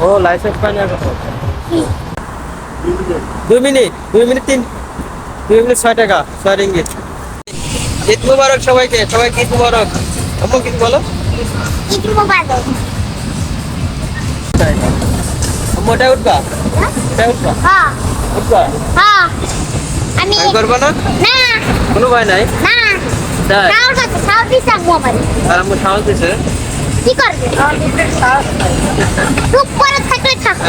ও licence পাই না? দুই minute দুই মিনিট তিন দুই মিনিট ছয় টাকা ছয় রিঙ্গিত ঈদ মুবারক সবাইকে সবাইকে ঈদ মুবারক আম্মু কিছু বলো ওটা উঠবা উঠবা উঠবা আমি করব না। কোনো ভয় নাই? না। তাই সাউন্ড আছে সাউন্ড দিছে আম্মু আমার। আর আম্মু সাহস দিছে। কি করবে? চুপ করে থাকলে থাকো।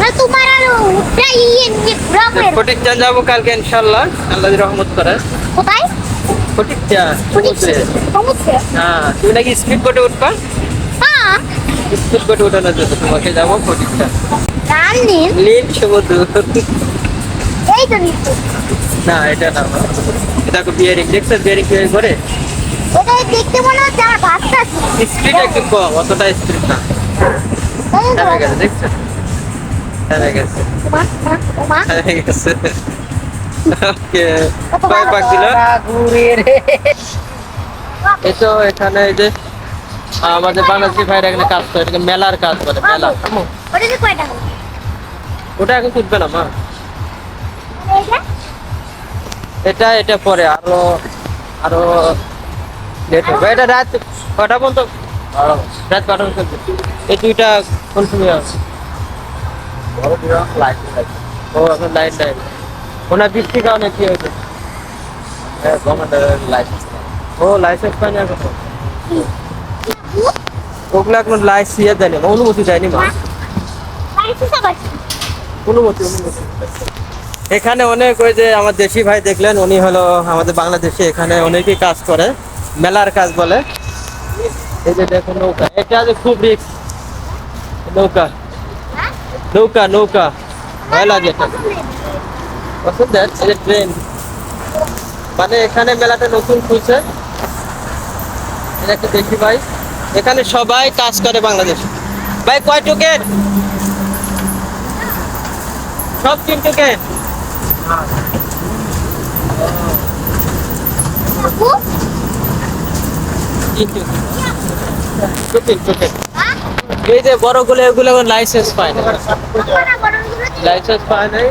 না তোমার আর উঠটা ইয়ে নিয়ে প্রবলেম ফটিক চান যাব কালকে ইনশাল্লাহ আল্লাহ রহমত করে। কোথায়? ফটিক চান শুনেছি সমুদ্রে? হ্যাঁ তুমি নাকি স্পিড বোটে উঠবা? হ্যাঁ। স্পিড বোটে উঠানোর জন্য তোমাকে যাব ফটিক চান জানি। নীল সমুদ্র। এই তো নিচ্ছি না এটা না এটা তো বিয়ারিং দেখছ বিয়ারিং বিয়ারিং করে এটা দেখতে মনে হচ্ছে আমার বাচ্চা স্পিড একটু কম অতটা স্পিড না। এই গেছে দেখছ থেমে গেছে। মা মা ও মা থেমে গেছে। ওকে কয় পাক দিল? এই তো এখানে এই যে আমাদের বাংলাদেশি ভাইরা এখানে কাজ করে এটাকে মেলার কাজ করে মেলা। ওটা এখন তুলবে না মা। এটা এটা পরে আরও আরও লেট হবে। এটা রাত কটা পর্যন্ত? রাত কটা পর্যন্ত এই দুইটা কোন সময় আছে ও এখন লাইন লাইন ওনার বৃষ্টির কারণে কি হয়েছে? লাইসেন্স ও লাইসেন্স পাই না এখন ওগুলো এখন ইয়ে দেয়নি অনুমতি দেয়নি মা। অনুমতি অনুমতি। এখানে অনেক ওই যে আমার দেশি ভাই দেখলেন, উনি হলো আমাদের বাংলাদেশে এখানে অনেকেই কাজ করে, মেলার কাজ বলে। এই যে দেখুন নৌকা, এটা যে খুব রিক্স নৌকা হ্যাঁ নৌকা নৌকা, ভয় লাগে। ট্রেন মানে এখানে মেলাটা নতুন খুলছে। এটা একটা দেখি ভাই। এখানে সবাই কাজ করে বাংলাদেশ। ভাই, কয় টোকেন সব তিন টোকেন এই যে বড়গুলো, এগুলো লাইসেন্স পায় না লাইসেন্স পায় নাই।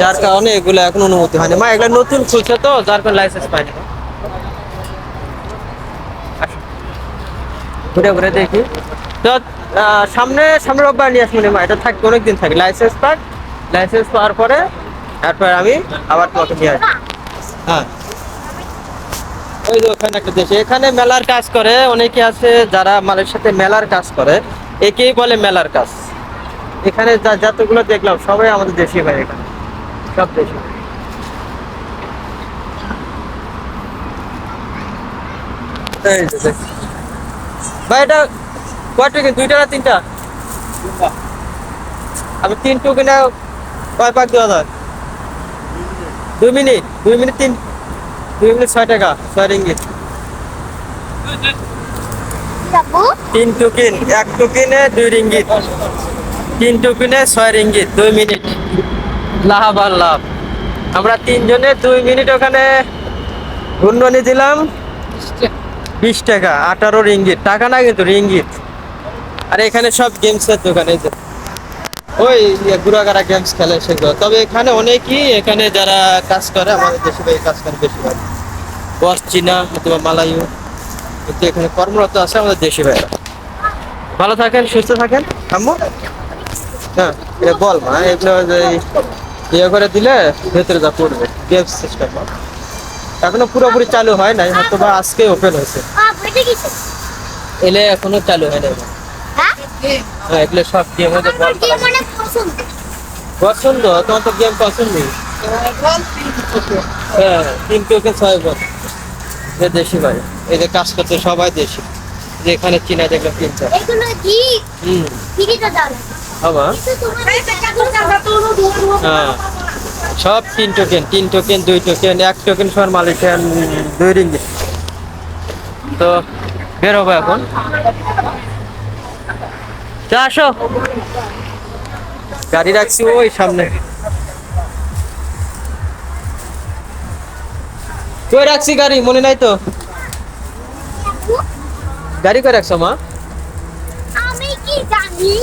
যার কারণে এগুলো এখন অনুমতি হয়নি। মা, এগুলো নতুন খুলছে তো, যার কারণে লাইসেন্স পায়নি আসো। ঘুরে ঘুরে দেখি। তো সামনে সামনে রোববার নিয়ে আসব মা, এটা থাকবে অনেকদিন থাকে। লাইসেন্স পাক। লাইসেন্স পাওয়ার পরে তারপর আমি আবার তোমাকে নিয়ে আসব। হ্যাঁ। ওই যে ওখানে একটা দেশে এখানে মেলার কাজ করে অনেকে আছে যারা মালের সাথে মেলার কাজ করে একেই বলে মেলার কাজ। এখানে যা যতগুলো দেখলাম সবাই আমাদের দেশি ভাই এখানে। সব দেশি এই যে দেখ। ভাই এটা কয় টোকেন দুইটা না তিনটা? আমি তিন টোকেনে কয় পাক দেওয়া যায়? দুই মিনিট দুই মিনিট তিন দুই মিনিট ছয় টাকা ছয় রিঙ্গিত। তিন টুকিন এক টোকেনে দুই রিঙ্গিত। তিন টোকেনে ছয় রিঙ্গিত দুই মিনিট। লাভ আর লাভ। আমরা তিনজনে দুই মিনিট ওখানে ঘূর্ণনি দিলাম। বিশ টাকা আঠারো রিঙ্গিত। টাকা না কিন্তু রিঙ্গিত। আর এখানে সব গেমসের দোকান এই যে। ওই গুড়াগাড়া গেমস খেলে সেগুলো। তবে এখানে অনেকই এখানে যারা কাজ করে আমাদের দেশে ভাই কাজ করে বেশিরভাগ। বস চীনা অথবা মালায়ু কিন্তু এখানে কর্মরত আছে আমাদের দেশি ভাইরা। ভালো থাকেন সুস্থ থাকেন। আম্মু? হ্যাঁ এটা বল মা এগুলো যে ইয়ে করে দিলে ভেতরে যা পড়বে গেম সিস্টেম এখনও পুরোপুরি চালু হয় নাই হয়তো বা আজকে ওপেন হয়েছে। এলে এখনও চালু হয় নাই। হ্যাঁ এগুলো সব গেম হচ্ছে বল পছন্দ। তোমার তো গেম পছন্দ? হ্যাঁ তিন টোকেন ছয় বল। যে দেশি ভাই এই যে কাজ করতে সবাই দেশি। যে এখানে চীনা দেখলাম তিন চার। হুম। তোমার হ্যাঁ। সব তিন টোকেন তিন টোকেন দুই টোকেন এক টোকেন সর মালয়েশিয়ান দুই রিঙ্গিত তো বেরোবো এখন। চা আসো। গাড়ি রাখছি ওই সামনে। কই রাখছি গাড়ি? মনে নাই তো। গাড়ি করে রাখছো মা? আমি কি জানি?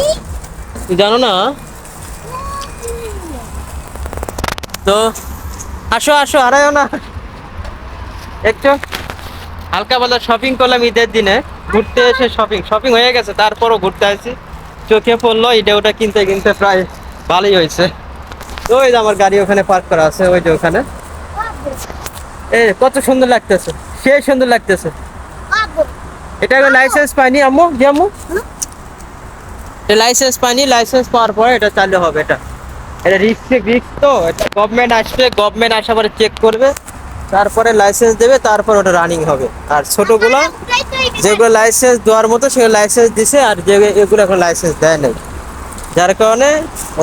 তুই জানো না। তো আসো আসো আড়াইও না। একটু হালকা পাতলা শপিং করলাম ঈদের দিনে। ঘুরতে এসে শপিং শপিং হয়ে গেছে তারপরও ঘুরতে আসছি। চোখে পড়ল, এটা ওটা কিনতে কিনতে প্রায় ভালোই হয়েছে। ওই যে আমার গাড়ি ওখানে পার্ক করা আছে, ওই যে ওখানে। এ, কত সুন্দর লাগতেছে, সেই সুন্দর লাগতেছে। এটা লাইসেন্স পাইনি, আম্মু, জি আম্মু? লাইসেন্স পাইনি লাইসেন্স পাওয়ার পরে এটা চালু হবে এটা। এটা রিস্ক রিস্ক তো, এটা গভর্নমেন্ট আসবে গভর্নমেন্ট আসার পরে চেক করবে, তারপরে লাইসেন্স দেবে, তারপর ওটা রানিং হবে। আর ছোটগুলো যেগুলো লাইসেন্স দেওয়ার মতো সেগুলো লাইসেন্স দিছে আর যে এগুলো এখন লাইসেন্স দেয় নাই। যার কারণে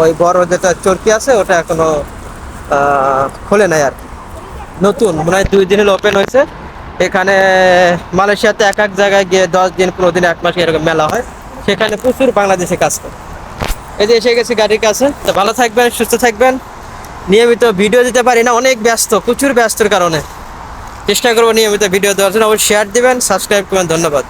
ওই বড় যেটা চরকি আছে, ওটা এখনও খোলে নাই আর। নতুন, মনে হয় দুই দিন ওপেন হয়েছে। এখানে মালয়েশিয়াতে এক এক জায়গায় গিয়ে দশ দিন, পনেরো দিন, এক মাস এরকম মেলা হয়। সেখানে প্রচুর বাংলাদেশে কাজ করে। এই যে এসে গেছি গাড়ির কাছে। তো ভালো থাকবেন, সুস্থ থাকবেন। নিয়মিত ভিডিও দিতে পারি না, অনেক ব্যস্ত, প্রচুর ব্যস্তর কারণে। চেষ্টা করব নিয়মিত ভিডিও দেওয়ার জন্য। অবশ্যই শেয়ার দেবেন সাবস্ক্রাইব করবেন। ধন্যবাদ।